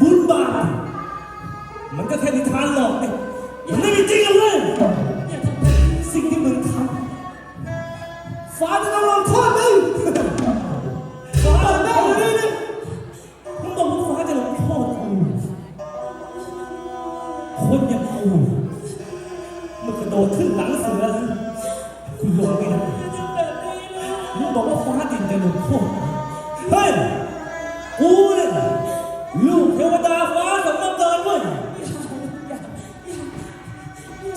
บุญบาปมันก็แค่นิทานหลอกเนี่ยมันไม่มีจริงหรอกเว้ยอย่าทำแบบนี้สิ่งที่มึงทำฟ้าจะต้องลงโทษมึงฟ้าแม่อยู่นี่มึงบอกว่าฟ้าจะลงโทษกูคนอย่างกูมันกระโดดขึ้นหลังเสือกูลงไม่ได้อย่าทำแบบนี้นะมึงบอกว่าฟ้าดินจะลงโทษเฮ้ยกู เนี่ยลูกเทวดาฟ้าสมบัติเกินเว้ย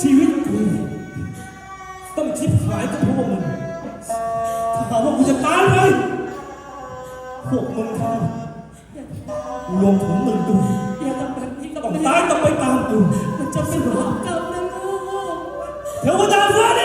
ชีวิตกูต้องชิบหายกับพวกมึงถ้าหากว่ากูจะตายไปพวกมึงทำรวมถึงมึงด้วยอย่าทำแบบนี้กับต้องแม่ตายต้องไปตามกูมันจะเป็นบาปกรรมนะลูกเทวดาฟ้าดินป